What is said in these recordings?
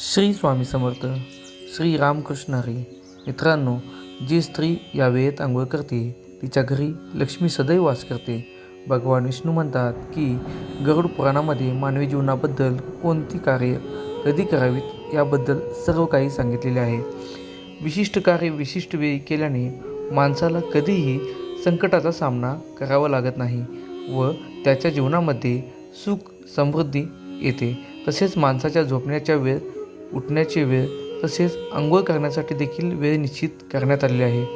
श्री स्वामी समर्थ श्री रामकृष्ण हरी. मित्रांनो जी स्त्री या वेळेत आंघोळ करते तिच्या घरी लक्ष्मी सदैव वास करते. भगवान विष्णू म्हणतात की गरुड पुराणामध्ये मानवी जीवनाबद्दल कोणती कार्य कधी करावीत याबद्दल सर्व काही सांगितलेले आहे. विशिष्ट कार्य विशिष्ट वेळी केल्याने माणसाला कधीही संकटाचा सामना करावा लागत नाही व त्याच्या जीवनामध्ये सुख समृद्धी येते. तसेच माणसाच्या झोपण्याच्या वेळ उठण्याची वेळ तसेच आंघोळ करण्यासाठी देखील वेळ निश्चित करण्यात आलेली आहे.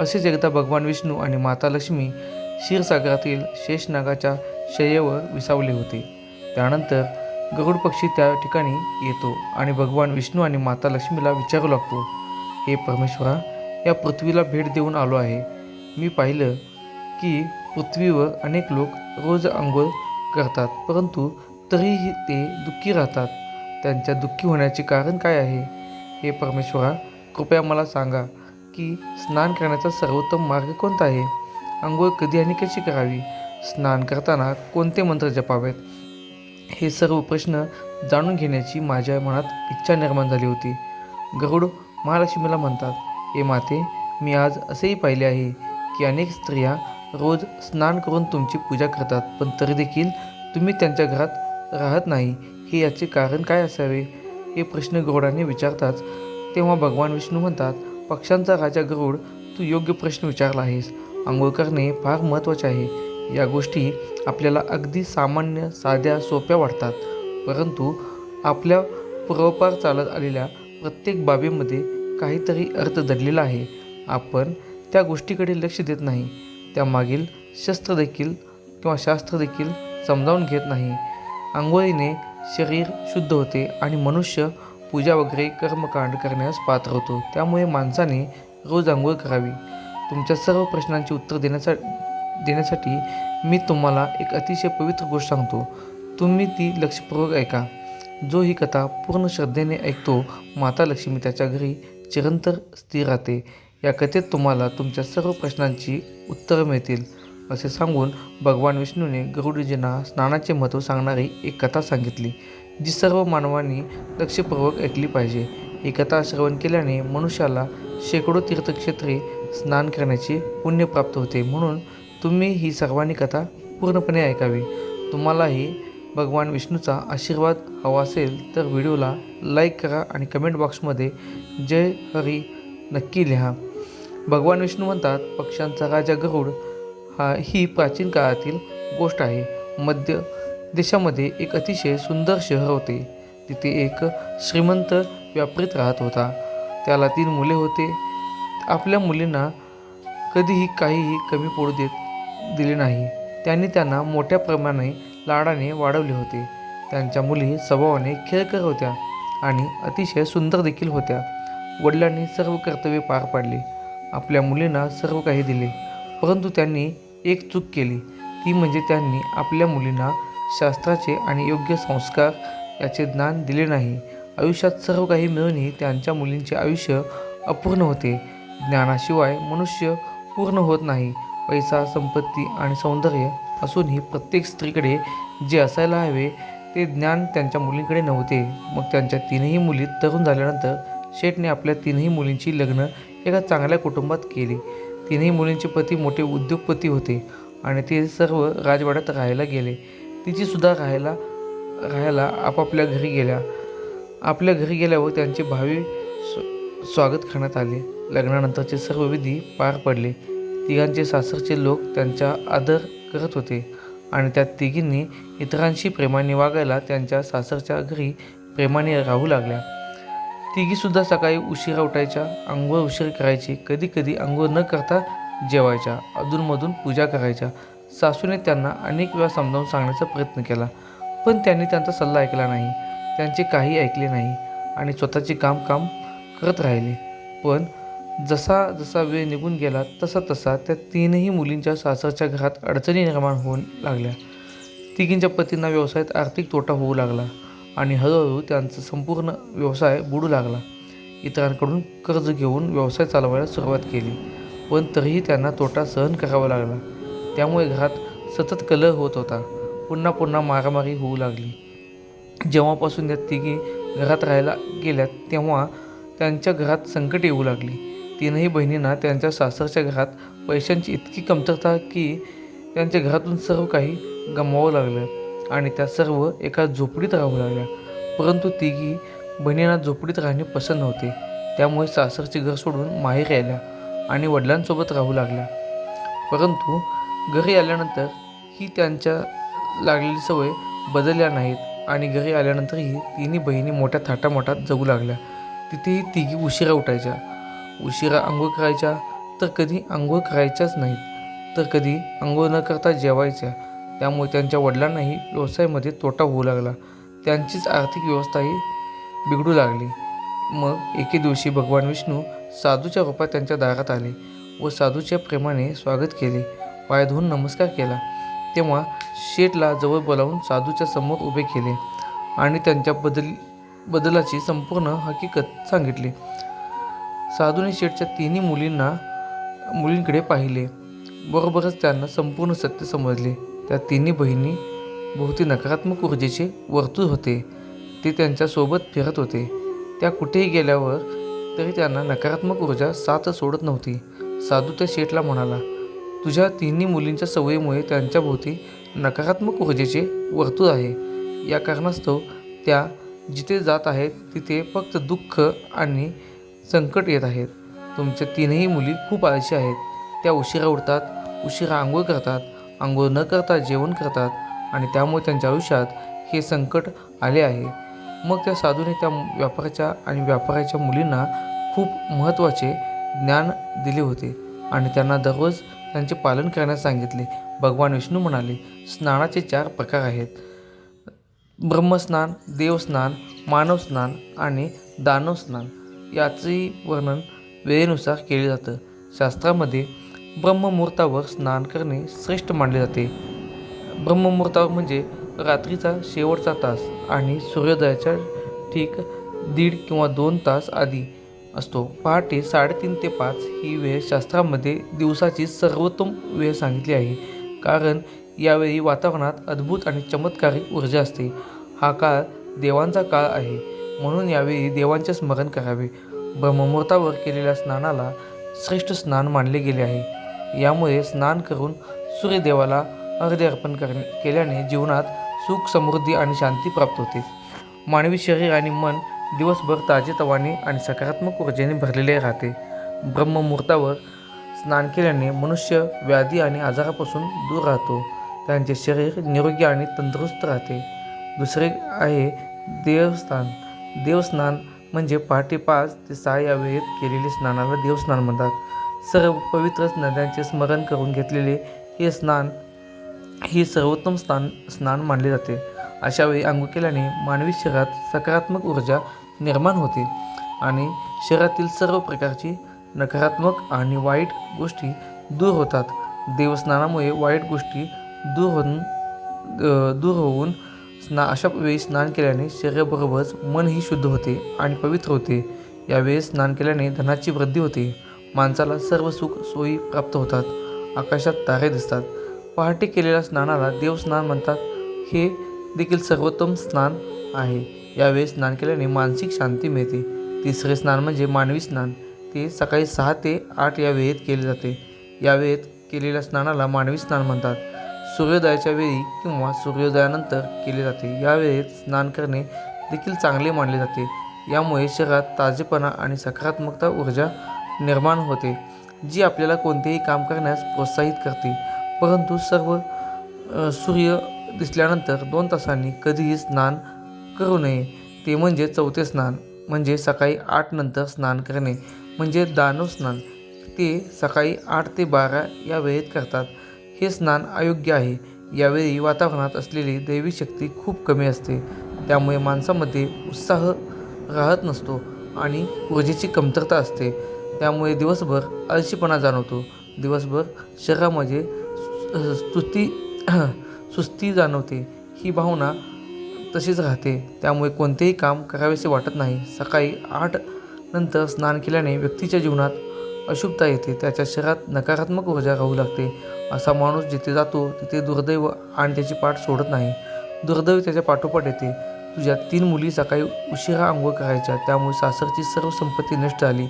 असेच एकदा भगवान विष्णू आणि माता लक्ष्मी क्षीरसागरातील शेषनागाच्या शय्येवर विसावले होते. त्यानंतर गरुड पक्षी त्या ठिकाणी येतो आणि भगवान विष्णू आणि माता लक्ष्मीला विचारू लागतो हे परमेश्वरा या पृथ्वीला भेट देऊन आलो आहे. मी पाहिलं की पृथ्वीवर अनेक लोक रोज आंघोळ करतात परंतु तरीही ते दुःखी राहतात. त्यांच्या दुःखी होण्याचे कारण काय आहे? हे परमेश्वरा कृपया मला सांगा की स्नान करण्याचा सर्वोत्तम मार्ग कोणता आहे? आंघोळ कधी आणि कशी करावी? स्नान करताना कोणते मंत्र जपावेत? हे सर्व प्रश्न जाणून घेण्याची माझ्या मनात इच्छा निर्माण झाली होती. गरुड महालक्ष्मीला म्हणतात हे माते मी आज असेही पाहिले आहे की अनेक स्त्रिया रोज स्नान करून तुमची पूजा करतात पण तरी देखील तुम्ही त्यांच्या घरात राहत नाही. हे याचे कारण काय असावे? हे प्रश्न गरुडाने विचारताच तेव्हा भगवान विष्णू म्हणतात पक्ष्यांचा राजा गरुड तू योग्य प्रश्न विचारला आहेस. आंघोळ करणे फार महत्त्वाचे आहे. या गोष्टी आपल्याला अगदी सामान्य साध्या सोप्या वाटतात. परंतु आपल्या पूर्वपार चालत आलेल्या प्रत्येक बाबीमध्ये काहीतरी अर्थ दडलेला आहे. आपण त्या गोष्टीकडे लक्ष देत नाही. त्यामागील शस्त्र देखील किंवा शास्त्र देखील समजावून घेत नाही. आंघोळीने शरीर शुद्ध होते आणि मनुष्य पूजा वगैरे कर्मकांड करण्यास पात्र होतो. त्यामुळे माणसाने रोज आंघोळ करावी. तुमच्या सर्व प्रश्नांची उत्तर देण्यासा देण्यासाठी मी तुम्हाला एक अतिशय पवित्र गोष्ट सांगतो. तुम्ही ती लक्षपूर्वक ऐका. जो ही कथा पूर्ण श्रद्धेने ऐकतो माता लक्ष्मी त्याच्या घरी चिरंतर स्थिर राहते. या कथेत तुम्हाला तुमच्या सर्व प्रश्नांची उत्तरं मिळतील. असे सांगून भगवान विष्णूने गरुडजींना स्नानाचे महत्त्व सांगणारी एक कथा सांगितली जी सर्व मानवांनी लक्षपूर्वक ऐकली पाहिजे. ही कथा श्रवण केल्याने मनुष्याला शेकडो तीर्थक्षेत्रे स्नान करण्याचे पुण्य प्राप्त होते. म्हणून तुम्ही ही सर्वांनी कथा पूर्णपणे ऐकावी. तुम्हालाही भगवान विष्णूचा आशीर्वाद हवा असेल तर व्हिडिओला लाईक करा आणि कमेंट बॉक्समध्ये जय हरी नक्की लिहा. भगवान विष्णू म्हणतात पक्ष्यांचा राजा गरुड हा ही प्राचीन काळातील गोष्ट आहे. मध्य देशामध्ये एक अतिशय सुंदर शहर होते. तिथे एक श्रीमंत व्यापारीत राहत होता. त्याला तीन मुले होते. आपल्या मुलींना कधीही काहीही कमी पडू देत दिले नाही. त्यांनी त्यांना मोठ्या प्रमाणे लाडाने वाढवले होते. त्यांच्या मुली स्वभावाने खेळकर होत्या आणि अतिशय सुंदर देखील होत्या. वडिलांनी सर्व कर्तव्य पार पाडले. आपल्या मुलींना सर्व काही दिले. परंतु त्यांनी एक चूक केली. ती म्हणजे त्यांनी आपल्या मुलींना शास्त्राचे आणि योग्य संस्कार याचे ज्ञान दिले नाही. आयुष्यात सर्व काही मिळूनही त्यांच्या मुलींचे आयुष्य अपूर्ण होते. ज्ञानाशिवाय मनुष्य पूर्ण होत नाही. पैसा संपत्ती आणि सौंदर्य असूनही प्रत्येक स्त्रीकडे जे असायला हवे ते ज्ञान त्यांच्या मुलींकडे नव्हते. मग त्यांच्या तीनही मुली तरुण झाल्यानंतर शेठने आपल्या तीनही मुलींची लग्न एका चांगल्या कुटुंबात केली. तिन्ही मुलींचे पती मोठे उद्योगपती होते आणि ते सर्व राजवाड्यात राहायला गेले. तिचीसुद्धा राहायला राहायला आपापल्या घरी गेल्या. आपल्या घरी गेल्यावर त्यांचे भावी स्व स्वागत करण्यात आले. लग्नानंतरचे सर्व विधी पार पडले. तिघांचे सासरचे लोक त्यांचा आदर करत होते आणि त्या तिघींनी इतरांशी प्रेमाने वागायला त्यांच्या सासरच्या घरी प्रेमाने राहू लागल्या. तिघीसुद्धा सकाळी उशिरा उठायच्या आंघोळ उशीर करायची कधी कधी आंघोळ न करता जेवायच्या अधूनमधून पूजा करायच्या. सासूने त्यांना अनेक वेळा समजावून सांगण्याचा प्रयत्न केला पण त्यांनी त्यांचा सल्ला ऐकला नाही. त्यांचे काही ऐकले नाही आणि स्वतःचे काम काम करत राहिले. पण जसा जसा वेळ निघून गेला तसा तसा त्या तीनही मुलींच्या सासरच्या घरात अडचणी निर्माण होऊ लागल्या. तिघींच्या पतींना व्यवसायात आर्थिक तोटा होऊ लागला. आणि हळूहळू त्यांचा संपूर्ण व्यवसाय बुडू लागला. इतरांकडून कर्ज घेऊन व्यवसाय चालवायला सुरुवात केली पण तरीही त्यांना तोटा सहन करावा लागला. त्यामुळे घरात सतत कलह होत होता. पुन्हा पुन्हा मारामारी होऊ लागली. जेव्हापासून त्या तिघी घरात राहायला गेल्यात तेव्हा त्यांच्या घरात संकट येऊ लागली. तीनही बहिणींना त्यांच्या सासरच्या घरात पैशांची इतकी कमतरता की त्यांच्या घरातून सर्व काही गमवावं लागलं. आणि त्या सर्व एका झोपडीत राहू लागल्या. परंतु तिघी बहिणींना झोपडीत राहणे पसंत नव्हते. त्यामुळे सासरचे घर सोडून माहेर यायला आणि वडिलांसोबत राहू लागल्या. परंतु घरी आल्यानंतर ही त्यांच्या लागलेली सवय बदलल्या नाहीत आणि घरी आल्यानंतरही तिन्ही बहिणी मोठ्या थाटामाटात जगू लागल्या. तिथेही तिघी उशिरा उठायच्या. उशिरा आंघोळ करायच्या तर कधी आंघोळ करायच्याच नाहीत तर कधी आंघोळ न करता जेवायच्या. त्यामुळे त्यांच्या वडिलांनाही व्यवसायामध्ये तोटा होऊ लागला. त्यांचीच आर्थिक व्यवस्थाही बिघडू लागली. मग एके दिवशी भगवान विष्णू साधूच्या रूपात त्यांच्या दारात आले व साधूच्या प्रेमाने स्वागत केले. पाय धुवून नमस्कार केला. तेव्हा शेठला जवळ बोलावून साधूच्या समोर उभे केले आणि त्यांच्या बदल बदलाची संपूर्ण हकीकत सांगितली. साधूने शेठच्या तिन्ही मुलींना मुलींकडे पाहिले. बरोबरच त्यांना संपूर्ण सत्य समजले. त्या तिन्ही बहिणी भोवती नकारात्मक ऊर्जेचे वर्तुळ होते. ते त्यांच्यासोबत फिरत होते. त्या कुठेही गेल्यावर तरी त्यांना नकारात्मक ऊर्जा साथ सोडत नव्हती. साधू त्या शेठला म्हणाला तुझ्या तिन्ही मुलींच्या सवयीमुळे त्यांच्या भोवती नकारात्मक ऊर्जेचे वर्तुळ आहे. या कारणास्तव त्या जिथे जात आहेत तिथे फक्त दुःख आणि संकट येत आहेत. तुमच्या तीनही मुली खूप आळशी आहेत. त्या उशिरा उठतात उशिरा आंघोळ करतात आंघोळ न करता जेवण करतात आणि त्यामुळे त्यांच्या आयुष्यात हे संकट आले आहे. मग त्या साधूने त्या व्यापाराच्या आणि व्यापाराच्या मुलींना खूप महत्त्वाचे ज्ञान दिले होते आणि त्यांना दररोज त्यांचे पालन करण्यास सांगितले. भगवान विष्णू म्हणाले स्नानाचे चार प्रकार आहेत. ब्रह्मस्नान देवस्नान मानवस्नान आणि दानवस्नान. याचंही वर्णन वेळेनुसार केले जातं. शास्त्रामध्ये ब्रह्ममुहूर्तावर स्नान करणे श्रेष्ठ मानले जाते. ब्रह्ममुहूर्तावर म्हणजे रात्रीचा शेवटचा तास आणि सूर्योदयाच्या ठीक दीड किंवा दोन तास आधी असतो. पहाटे साडेतीन ते पाच ही वेळ शास्त्रामध्ये दिवसाची सर्वोत्तम वेळ सांगितली आहे. कारण यावेळी वातावरणात अद्भुत आणि चमत्कारिक ऊर्जा असते. हा काळ देवांचा काळ आहे. म्हणून यावेळी देवांचे स्मरण करावे. ब्रह्ममुहूर्तावर केलेल्या स्नानाला श्रेष्ठ स्नान मानले गेले आहे. यामुळे स्नान करून सूर्यदेवाला अर्घ्य अर्पण करणे केल्याने जीवनात सुख समृद्धी आणि शांती प्राप्त होते. मानवी शरीर आणि मन दिवसभर ताजेतवाने आणि सकारात्मक ऊर्जेने भरलेले राहते. ब्रह्ममुहूर्तावर स्नान केल्याने मनुष्य व्याधी आणि आजारापासून दूर राहतो. त्यांचे शरीर निरोगी आणि तंदुरुस्त राहते. दुसरे आहे देवस्नान देवस्नान म्हणजे पहाटे पाच ते सहा या वेळेत केलेले स्नानाला देवस्नान म्हणतात. सर्व पवित्र नद्यांचे स्मरण करून घेतलेले हे स्नान ही सर्वोत्तम स्नान स्नान मानले जाते. अशा वेळी आंघोळ केल्याने मानवी शरीरात सकारात्मक ऊर्जा निर्माण होते आणि शरीरातील सर्व प्रकारची नकारात्मक आणि वाईट गोष्टी दूर होतात. देवस्नानामुळे वाईट गोष्टी दूर होऊन दूर होऊन स्ना अशा वेळी स्नान केल्याने शरीराबरोबरच मनही शुद्ध होते आणि पवित्र होते. यावेळी स्नान केल्याने धनाची वृद्धी होते. माणसाला सर्व सुख सोयी प्राप्त होतात. आकाशात तारे दिसतात. पहाटे केलेल्या स्नानाला देवस्नान म्हणतात. हे देखील सर्वोत्तम स्नान आहे. यावेळी स्नान केल्याने मानसिक शांती मिळते. तिसरे स्नान म्हणजे मानवी स्नान. ते सकाळी सहा ते आठ या वेळेत केले जाते. या वेळेत केलेल्या स्नानाला मानवी स्नान म्हणतात. सूर्योदयाच्या वेळी किंवा सूर्योदयानंतर केले जाते. या वेळेत स्नान करणे देखील चांगले मानले जाते. यामुळे शरीरात ताजेपणा आणि सकारात्मकता ऊर्जा निर्माण होते जी आपल्याला कोणतेही काम करण्यास प्रोत्साहित करते. परंतु सर्व सूर्य दिसल्यानंतर दोन तासांनी कधीही स्नान करू नये. ते म्हणजे चौथे स्नान म्हणजे सकाळी आठ नंतर स्नान करणे म्हणजे दानव स्नान. ते सकाळी आठ ते बारा या वेळेत करतात. हे स्नान अयोग्य आहे. यावेळी वातावरणात असलेली दैवी शक्ती खूप कमी असते. त्यामुळे माणसामध्ये उत्साह राहत नसतो आणि ऊर्जेची कमतरता असते. त्यामुळे दिवसभर आळशीपणा जाणवतो. दिवसभर शरीरामध्ये सु- सुस्ती सुस्ती जाणवते. ही भावना तशीच राहते. त्यामुळे कोणतेही काम करावेसे वाटत नाही. सकाळी आठ नंतर स्नान केल्याने व्यक्तीच्या जीवनात अशुभता येते. त्याच्या शरीरात नकारात्मक ऊर्जा राहू लागते. असा माणूस जिथे जातो तिथे दुर्दैव आणि त्याची पाठ सोडत नाही. दुर्दैव त्याच्या पाठोपाठ येते. तुझ्या तीन मुली सकाळी उशिरा आंघोळ करायच्या. त्यामुळे सासरची सर्व संपत्ती नष्ट झाली.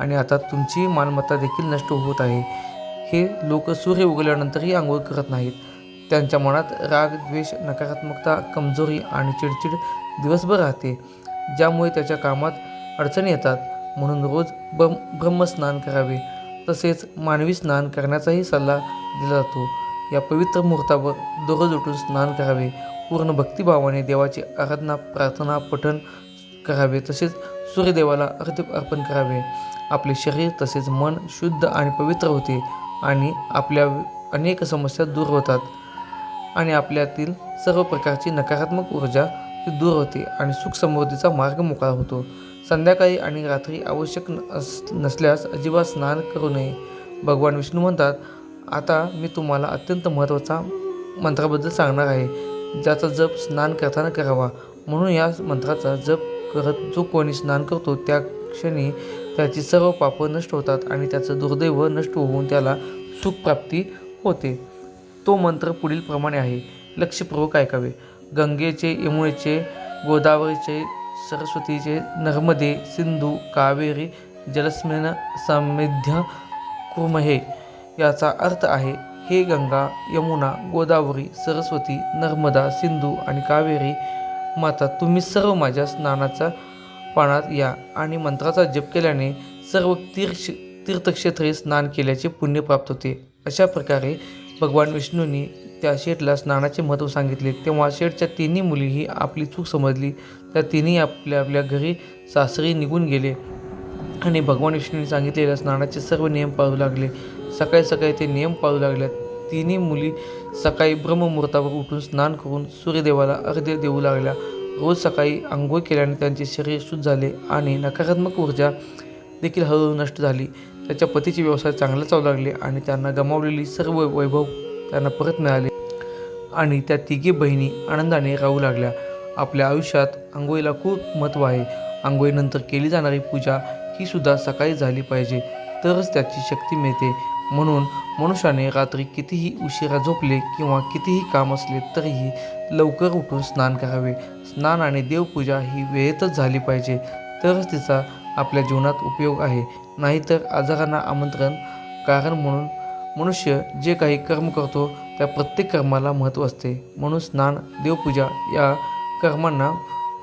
आणि आता तुमची मालमत्ता देखील नष्ट होत आहे. हे लोक सूर्य उगवल्यानंतरही आंघोळ करत नाहीत. त्यांच्या मनात राग द्वेष नकारात्मकता कमजोरी आणि चिडचिड दिवसभर राहते ज्यामुळे त्याच्या कामात अडचणी येतात. म्हणून रोज ब्रह्म ब्रह्मस्नान करावे. तसेच मानवी स्नान करण्याचाही सल्ला दिला जातो. या पवित्र मुहूर्तावर दररोज उठून स्नान करावे. पूर्ण भक्तिभावाने देवाची आराधना प्रार्थना पठण करावे. तसेच सूर्यदेवाला अर्थ अर्पण करावे. आपले शरीर तसेच मन शुद्ध आणि पवित्र होते आणि आपल्या अनेक समस्या दूर होतात. आणि आपल्यातील सर्व प्रकारची नकारात्मक ऊर्जा ही दूर होते आणि सुख समृद्धीचा मार्ग मोकळा होतो. संध्याकाळी आणि रात्री आवश्यक नस नसल्यास अजिबात स्नान करू नये. भगवान विष्णू म्हणतात आता मी तुम्हाला अत्यंत महत्त्वाचा मंत्राबद्दल सांगणार आहे. ज्याचा जप स्नान करताना करावा. म्हणून या मंत्राचा जप करत जो कोणी स्नान करतो त्या क्षणी त्याची सर्व पापं नष्ट होतात आणि त्याचं दुर्दैव नष्ट होऊन त्याला सुखप्राप्ती होते. तो मंत्र पुढील प्रमाणे आहे. लक्षपूर्वक ऐकावे. गंगेचे यमुनेचे गोदावरीचे सरस्वतीचे नर्मदे सिंधू कावेरी जलस्मिन समिध्य कुमहे याचा अर्थ आहे हे गंगा यमुना गोदावरी सरस्वती नर्मदा सिंधू आणि कावेरी माता तुम्ही सर्व माझ्या स्नानाचा पाण्यात या आणि मंत्राचा जप केल्याने सर्व तीर्थ तीर्थक्षेत्रे स्नान केल्याचे पुण्य प्राप्त होते. अशा प्रकारे भगवान विष्णूंनी त्या शेठला स्नानाचे महत्त्व सांगितले. तेव्हा शेठच्या तिन्ही मुलीही आपली चूक समजली. त्या तिन्ही आपल्या आपल्या घरी सासरी निघून गेले आणि भगवान विष्णूंनी सांगितलेल्या स्नानाचे सर्व नियम पाळू लागले. सकाळी सकाळी ते नियम पाळू लागले तिन्ही मुली सकाळी ब्रह्ममुहूर्तावर उठून स्नान करून सूर्यदेवाला अर्ध्य देऊ लागल्या. रोज सकाळी आंघोळ केल्याने त्यांचे शरीर शुद्ध झाले आणि नकारात्मक ऊर्जा देखील हळूहळू नष्ट झाली. त्याच्या पतीचे व्यवसाय चांगला चालू लागले आणि त्यांना गमावलेली सर्व वैभव त्यांना परत मिळाले. आणि त्या तिघी बहिणी आनंदाने राहू लागल्या. आपल्या आयुष्यात आंघोळीला खूप महत्त्व आहे. आंघोळीनंतर केली जाणारी पूजा ही सुद्धा सकाळी झाली पाहिजे. तरच त्याची शक्ती मिळते. म्हणून मनुष्याने रात्री कितीही उशिरा झोपले किंवा कितीही काम असले तरीही लवकर उठून स्नान करावे. स्नान आणि देवपूजा ही वेळेतच झाली पाहिजे. तरच तिचा आपल्या जीवनात उपयोग आहे. नाहीतर आजारांना आमंत्रण कारण म्हणून मनुष्य जे काही कर्म करतो त्या प्रत्येक कर्माला महत्त्व असते. म्हणून स्नान देवपूजा या कर्मांना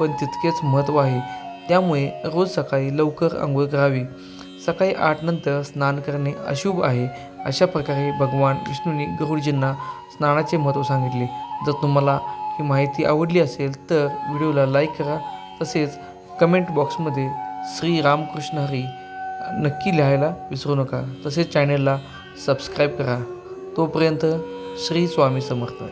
पण तितकेच महत्त्व आहे. त्यामुळे रोज सकाळी लवकर आंघोळ करावी. सकाळी आठनंतर स्नान करणे अशुभ आहे अशा प्रकारे भगवान विष्णूंनी गरुडजींना स्नानाचे महत्त्व सांगितले. जर तुम्हाला ही माहिती आवडली असेल तर व्हिडिओला लाईक करा तसेच कमेंट बॉक्समध्ये श्री रामकृष्ण हरी नक्की लिहायला विसरू नका. तसेच चॅनेलला सबस्क्राईब करा. तोपर्यंत श्री स्वामी समर्थ.